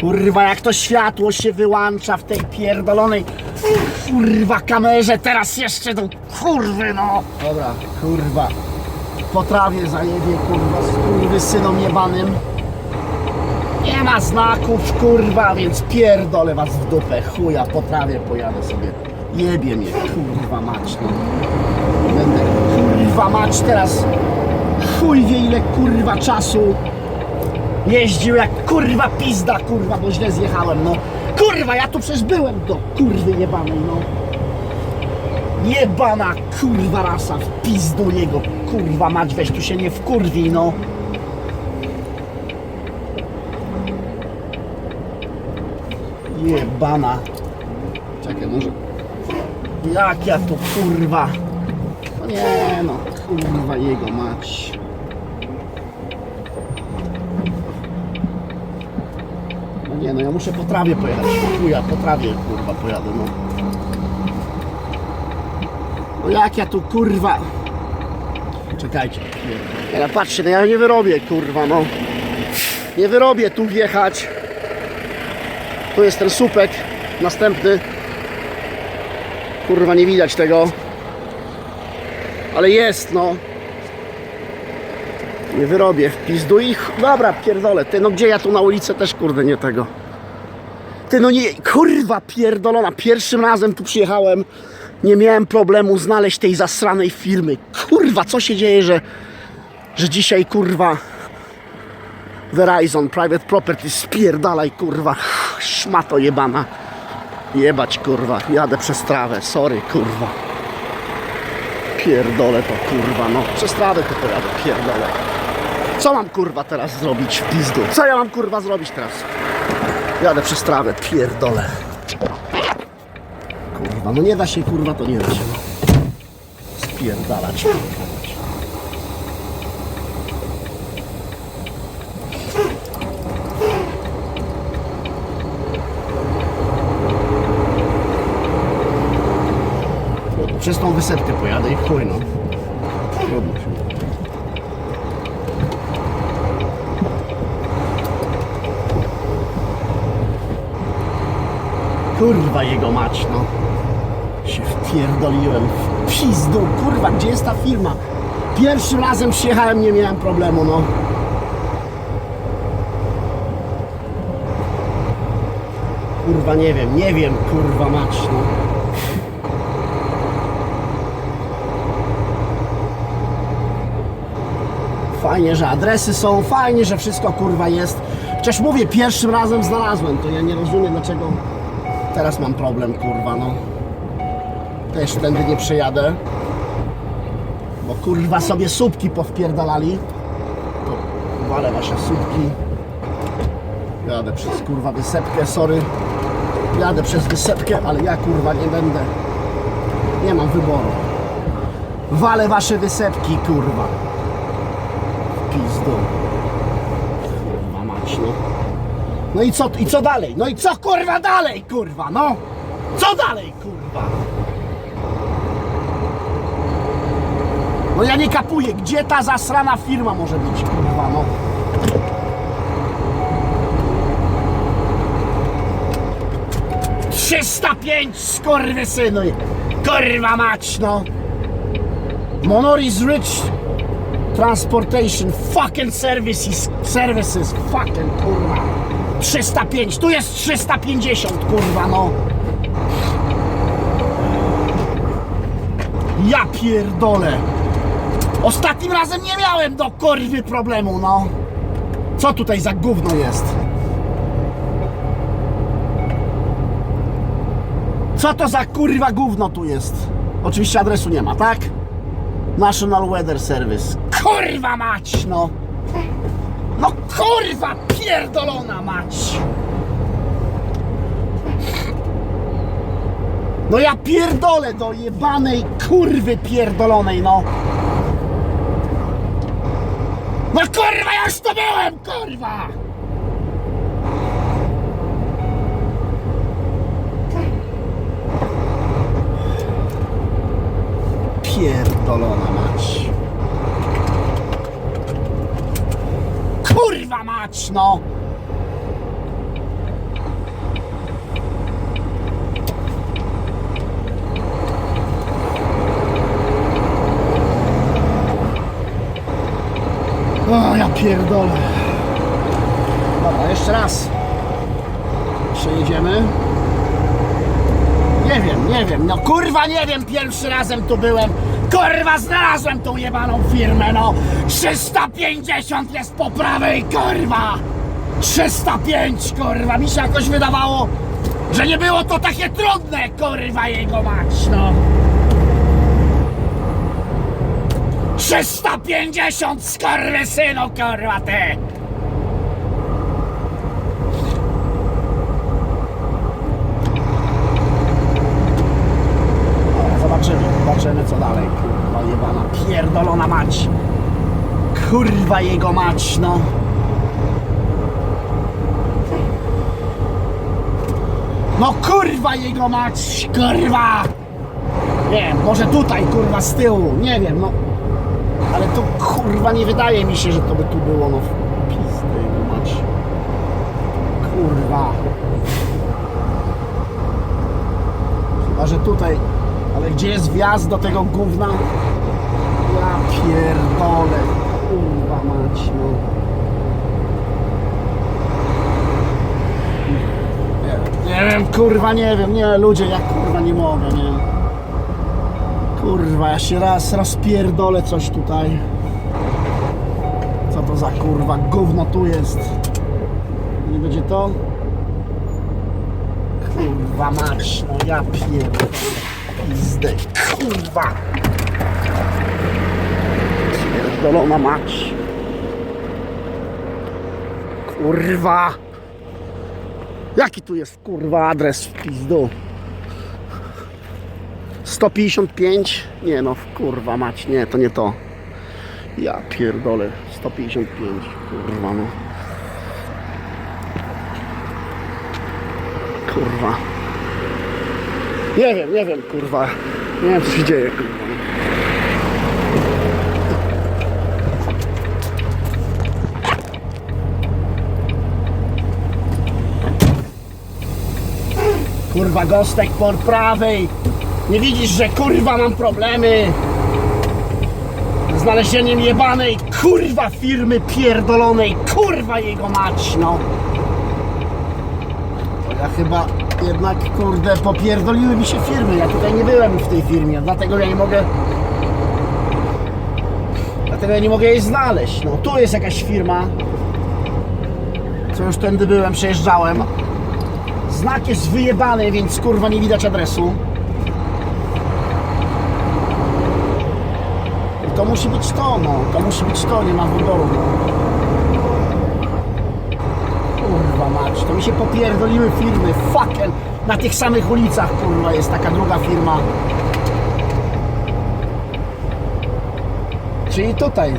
Kurwa, jak to światło się wyłącza w tej pierdolonej kurwa kamerze, teraz jeszcze tą kurwy, no. Dobra, kurwa. Po trawie zajebie, kurwa, z kurwy synom jebanym. Nie ma znaków, kurwa, więc pierdolę was w dupę, chuja, po trawie pojadę sobie. Jebie mnie, kurwa mać, no. Będę, kurwa mać teraz, chuj wie ile, kurwa, czasu jeździł jak kurwa pizda, kurwa, bo źle zjechałem, no. Kurwa, ja tu przecież byłem do kurwy jebanej, no. Jebana kurwa rasa w pizdu jego, kurwa mać, weź tu się nie wkurwi, no. Jebana. Czekaj, może... Jak ja tu kurwa... No nie no, kurwa jego mać. Nie no, ja muszę po trawie pojechać. Chuja, po trawie kurwa pojadę, no. No jak ja tu kurwa... Czekajcie. No patrzcie, no ja nie wyrobię kurwa, no. Nie wyrobię tu wjechać. Tu jest ten słupek następny. Kurwa, nie widać tego. Ale jest, no. Nie wyrobię w pizdu i ch- dobra, pierdolę. Ty, no gdzie ja tu na ulicę też, kurde, nie tego. Ty, no nie, kurwa pierdolona. Pierwszym razem tu przyjechałem. Nie miałem problemu znaleźć tej zasranej firmy. Kurwa, co się dzieje, że, że dzisiaj, kurwa, Verizon Private Property spierdalaj, kurwa, szmato jebana. Jebać, kurwa, jadę przez trawę, sorry, kurwa. Pierdolę to, kurwa, no. Przez trawę to pojadę, pierdolę. Co mam, kurwa, teraz zrobić w pizdu? Co ja mam, kurwa, zrobić teraz? Jadę przez trawę, pierdolę. Kurwa, no nie da się, kurwa, to nie da się, no. Spierdalać. Przez tą wysepkę pojadę i chuj, no. Trudno się. Kurwa jego mać, no. Się wpierdoliłem w pizdu, kurwa, gdzie jest ta firma? Pierwszym razem przyjechałem, nie miałem problemu, no. Kurwa, nie wiem, nie wiem, kurwa mać, no. Fajnie, że adresy są, fajnie, że wszystko kurwa jest. Chociaż mówię, pierwszym razem znalazłem, to ja nie rozumiem dlaczego teraz mam problem, kurwa, no. Też tędy nie przejadę. Bo kurwa sobie słupki powpierdalali. To walę wasze słupki. Jadę przez kurwa wysepkę, sorry. Jadę przez wysepkę, ale ja kurwa nie będę. Nie mam wyboru. Walę wasze wysepki, kurwa pizdu. Kurwa mać, no. No i co, i co dalej? No i co kurwa dalej, kurwa, no? Co dalej, kurwa? No ja nie kapuję, gdzie ta zasrana firma może być, kurwa, no? Trzysta pięć, skurwysyny! Kurwa mać, no! Monoris Rich Transportation fucking services, services, fucking kurwa. 305, tu jest 350, kurwa, no. Ja pierdolę. Ostatnim razem nie miałem do kurwy problemu, no. Co tutaj za gówno jest? Co to za kurwa gówno tu jest? Oczywiście adresu nie ma, tak? National Weather Service. Kurwa mać, no! No kurwa pierdolona mać! No ja pierdolę do jebanej kurwy pierdolonej, no! No kurwa, ja już to byłem, kurwa! Pierdolona Kurwa mać, no! O, ja pierdolę. Dobra, jeszcze raz. Przejedziemy. Nie wiem, nie wiem. No kurwa nie wiem, pierwszy razem tu byłem. Kurwa znalazłem tą jebaną firmę, no. 350 jest po prawej, kurwa. 305, kurwa. Mi się jakoś wydawało, że nie było to takie trudne, kurwa jego mać, no. 350 skurwysynu, kurwa ty! Dobra, Co dalej, kurwa jebana, pierdolona mać. Kurwa jego mać, no. No kurwa jego mać, kurwa! Nie wiem, może tutaj, kurwa, z tyłu, nie wiem, no. Ale to kurwa nie wydaje mi się, że to by tu było, no. Pizdy jego mać. Kurwa. Chyba, że tutaj. Ale gdzie jest wjazd do tego gówna? Ja pierdolę. Kurwa mać, no. Nie, wiem, kurwa, nie wiem, nie, ludzie, ja kurwa nie mogę, nie. Kurwa, ja się raz rozpierdolę coś tutaj. Co to za kurwa gówno tu jest? Nie będzie to? Kurwa mać, no ja pierdolę. Pizdę, kurwa. Pierdolona mać. Kurwa. Jaki tu jest kurwa adres w pizdu? 155? Nie no, kurwa mać, nie, to nie to. Ja pierdolę, 155, kurwa no. Kurwa. Nie wiem, nie wiem, kurwa. Nie wiem, co się dzieje, kurwa. Kurwa, gostek po prawej. Nie widzisz, że kurwa mam problemy znalezieniem jebanej kurwa firmy pierdolonej, kurwa jego mać, no. To ja chyba jednak, kurde, popierdoliły mi się firmy. Ja tutaj nie byłem w tej firmie, dlatego ja nie mogę... Dlatego ja nie mogę jej znaleźć. No, tu jest jakaś firma. Co już tędy byłem, przejeżdżałem. Znak jest wyjebany, więc kurwa nie widać adresu. I to musi być to, no. To musi być to, nie ma wyboru. No. Kurwa to mi się popierdoliły firmy. Fucking na tych samych ulicach, kurwa, jest taka druga firma. Czyli tutaj.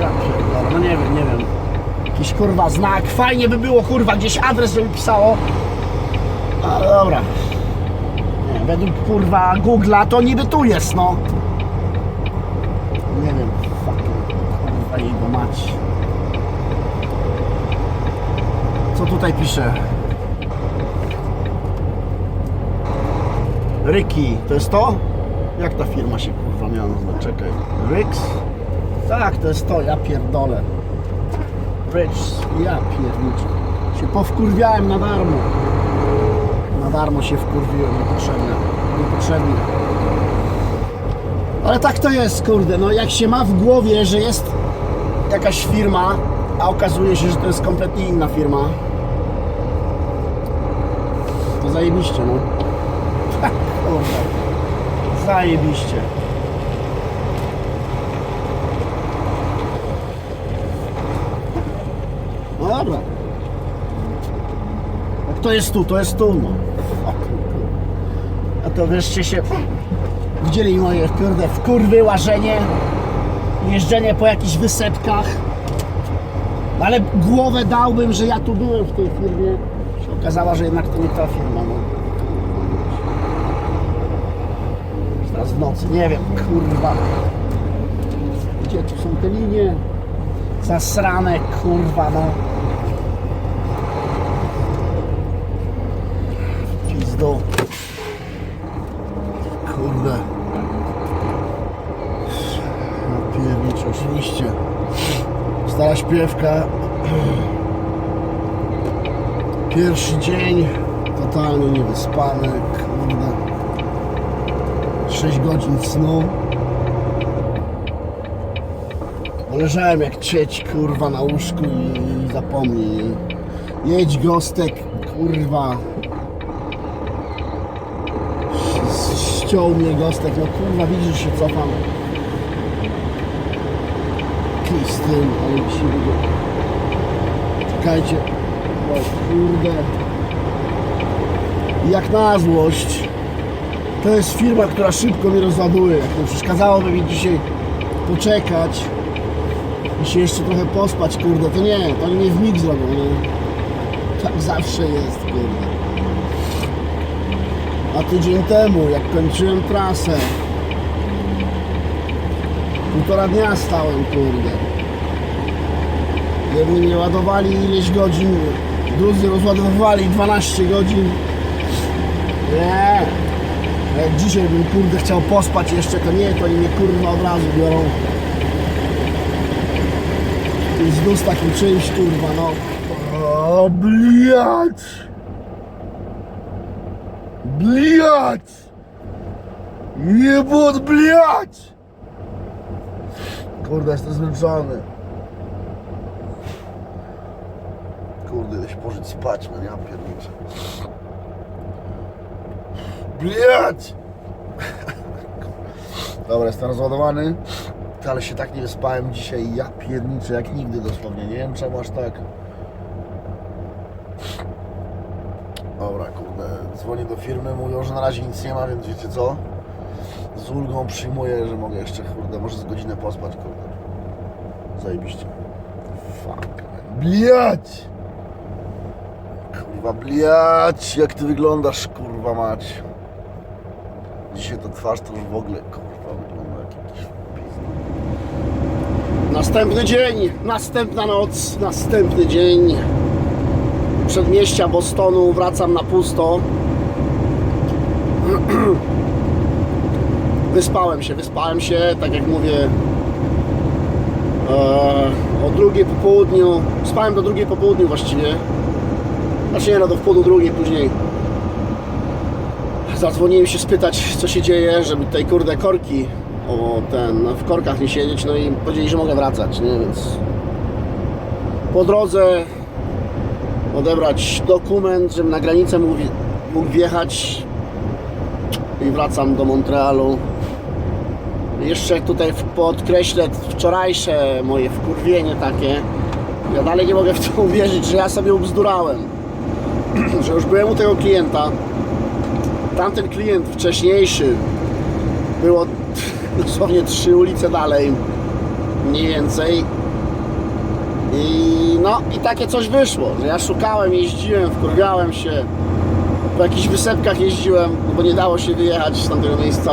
Ja no nie wiem, nie wiem. Jakiś kurwa znak. Fajnie by było kurwa gdzieś adres, żeby pisało. Ale dobra. Nie, według kurwa Google'a to niby tu jest, no. Nie wiem. Fucking kurwa jego mać. Co tutaj pisze? Ryki, to jest to? Jak ta firma się kurwa miała nazywać? Czekaj. Ryks? Tak, to jest to, ja pierdolę. Rich, ja pierniczę. Się powkurwiałem na darmo. Na darmo się wkurwiłem, niepotrzebnie. Niepotrzebnie. Ale tak to jest, kurde, no jak się ma w głowie, że jest jakaś firma, a okazuje się, że to jest kompletnie inna firma, to zajebiście, no. Kurde. Zajebiście. No dobra. Jak to jest tu, to jest tu, no. A to wreszcie się widzieli moje kurde wkurwy, łażenie, jeżdżenie po jakichś wysepkach. Ale głowę dałbym, że ja tu byłem w tej firmie. Okazała, że jednak to nie ta firma, no. Teraz w nocy, nie wiem, kurwa. Gdzie tu są te linie? Zasrane, kurwa, no. Pizdu. Kurde. No piernicz, oczywiście. Śpiewka. Pierwszy dzień totalnie niewyspany, kurde. 6 godzin snu. Leżałem jak cieć, kurwa, na łóżku i, zapomnij. Jedź gostek, kurwa. Ściął mnie gostek, no kurwa, widzisz, że się cofam. Kij z tym. Czekajcie. O kurde. Jak na złość. To jest firma, która szybko mi rozładuje. Jak to przeszkadzałoby mi dzisiaj poczekać i się jeszcze trochę pospać, kurde, to nie, to oni w mig zrobią, nie? Tak zawsze jest, kurde. A tydzień temu, jak kończyłem trasę, półtora dnia stałem, kurde. Jedni mnie ładowali ileś godzin, drudzy rozładowywali 12 godzin. Nie. Jak dzisiaj bym, kurde, chciał pospać jeszcze, to nie, to oni mnie, kurwa, od razu biorą. I znów z takim czymś, kurwa, no. O, bliać! Bliać! Jebut, bliać! Kurde, jestem zmęczony. Pożyć spać, no ja pierniczę. Bliać! Dobra, jestem rozładowany. Ale się tak nie wyspałem dzisiaj, ja pierniczę jak nigdy dosłownie. Nie wiem czemu aż tak. Dobra, kurde, dzwonię do firmy, mówią, że na razie nic nie ma, więc wiecie co? Z ulgą przyjmuję, że mogę jeszcze, kurde, może z godzinę pospać, kurde. Zajebiście. Fuck. Bliać! Kurwa, bliać! Jak ty wyglądasz, kurwa mać. Dzisiaj ta twarz to już w ogóle, kurwa, wygląda jak jakiś. Następny dzień, następna noc, następny dzień. Przedmieścia Bostonu, wracam na pusto. Wyspałem się, wyspałem się, tak jak mówię, e, o drugiej po południu. Spałem do drugiej po południu właściwie. Znaczy nie, no do drugiej później. Zadzwoniłem się spytać, co się dzieje, żeby tej kurde korki o ten, w korkach nie siedzieć, no i powiedzieli, że mogę wracać, nie, więc po drodze odebrać dokument, żebym na granicę mógł, mógł wjechać i wracam do Montrealu. Jeszcze tutaj podkreślę wczorajsze moje wkurwienie takie. Ja dalej nie mogę w to uwierzyć, że ja sobie ubzdurałem, że już byłem u tego klienta. Tamten klient wcześniejszy było dosłownie trzy ulice dalej, mniej więcej. I no i takie coś wyszło, że ja szukałem, jeździłem, wkurwiałem się. Po jakichś wysepkach jeździłem, no bo nie dało się wyjechać z tamtego miejsca.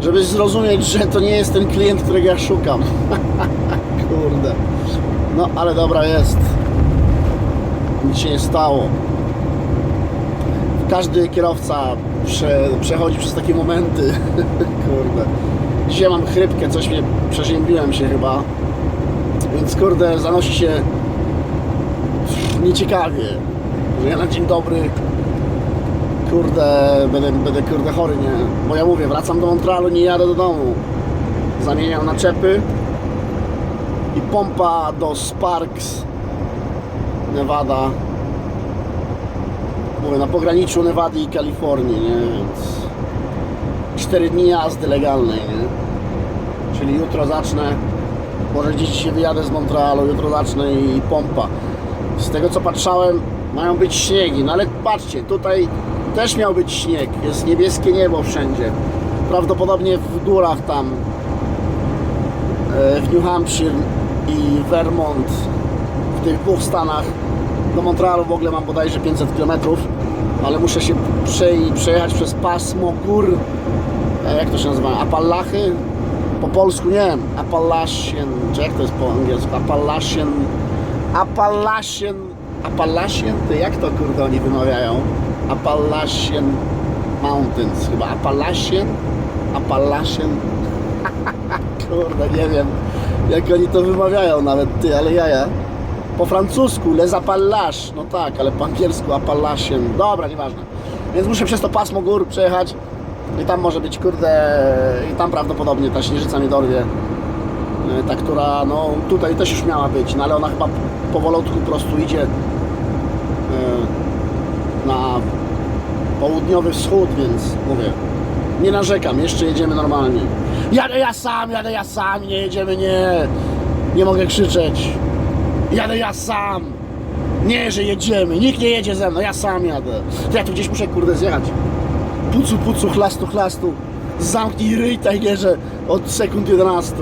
Żeby zrozumieć, że to nie jest ten klient, którego ja szukam. Kurde. No ale dobra jest. Nic się nie stało. Każdy kierowca prze, przechodzi przez takie momenty. Kurde. Dzisiaj mam chrypkę, coś mnie przeziębiłem się chyba. Więc kurde, zanosi się nieciekawie. Ja na dzień dobry kurde, będę, będę kurde chory, nie? Bo ja mówię, wracam do Montrealu, nie jadę do domu. Zamieniam naczepy i pompa do Sparks Nevada mówię, na pograniczu Nevady i Kalifornii, nie? Więc 4 dni jazdy legalnej, nie? Czyli jutro zacznę, może dziś się wyjadę z Montrealu, jutro zacznę i pompa. Z tego co patrzałem, mają być śniegi, no ale patrzcie, tutaj też miał być śnieg, jest niebieskie niebo wszędzie. Prawdopodobnie w górach tam, e, w New Hampshire i Vermont, w tych dwóch stanach. Do Montrealu w ogóle mam bodajże 500 km, ale muszę się prze- przejechać przez pasmo gór, e, jak to się nazywa, Apalachy? Po polsku nie wiem, Appalachian, czy jak to jest po angielsku, Appalachian, Appalachian, Appalachian, to jak to kurde oni wymawiają? Appalachian Mountains, chyba. Appalachian, Appalachian, kurde, nie wiem, Jak oni to wymawiają nawet, ty, ale jaja. Po francusku, les Appalaches, no tak, ale po angielsku Appalachien. Dobra, nieważne. Więc muszę przez to pasmo gór przejechać i tam może być, kurde, i tam prawdopodobnie ta śnieżyca mnie dorwie. E, Ta, która, no tutaj też już miała być, no ale ona chyba powolutku po prostu idzie e, na południowy wschód, więc mówię, nie narzekam, jeszcze jedziemy normalnie. Jadę ja sam, jadę ja sam, nie jedziemy, nie. Nie mogę krzyczeć. Jadę ja sam. Nie, że jedziemy, nikt nie jedzie ze mną, ja sam jadę. To ja tu gdzieś muszę, kurde, zjechać. Pucu, pucu, chlastu, chlastu. Zamknij ryj, Tigerze, od sekund 11.